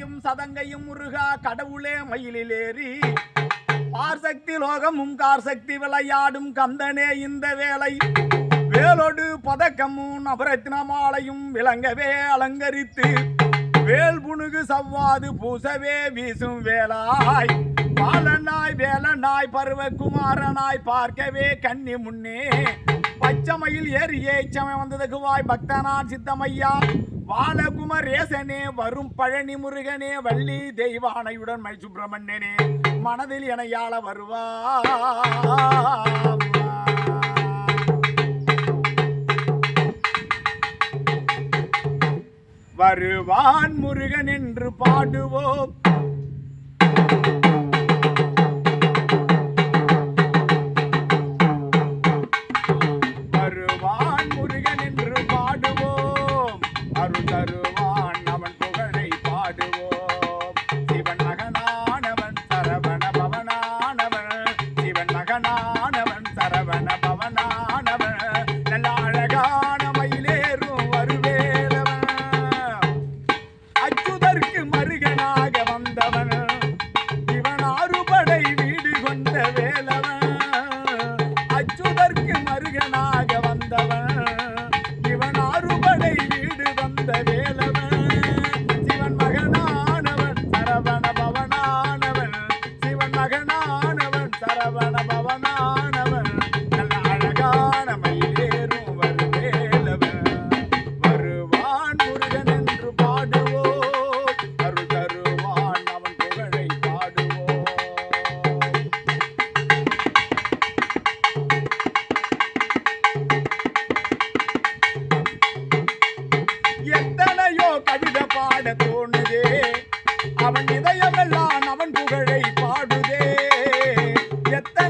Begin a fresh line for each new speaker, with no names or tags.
சதங்கையும் சதங்கையும் முருகா கடவுளே மயிலிலேறி. பார்சக்தி லோகமும் கார்சக்தி விளையாடும் கந்தனே இந்த வேலை வேலோடு பதக்கமும் நவரத்ன மாலையும் விளங்கவே அலங்கரித்து. வேல் புணுகு சவ்வாது பூசவே வீசும் வேலாய் பாலனாய் வேலனாய் பருவகுமாரனாய் பார்க்கவே கன்னி முன்னே. பச்சமையில் ஏறியே சமய வந்ததுக்குவாய் பக்தனான் சித்தமையா. பாலகுமரேசனே வரும் பழனி முருகனே வள்ளி தெய்வானையுடன் மை சுப்பிரமணியனே மனதில் எனையாள வருவா வருவான் முருகன் என்று பாடுவோம். சரவண பவனானவன் நல்ல அழகான மயிலேறும் வருவேலவன் அச்சுதற்கு மருகனாக வந்தவன். இவன் ஆறுபடை வீடு கொண்ட வேலவன் அச்சுதற்கு மருகனாக வந்தவன் இவன் ஆறுபடை வீடு வந்த வேலவன். பாட தோணுதே. அவன் இதயமெல்லாம் அவன் புகழை பாடுதே. எத்தனை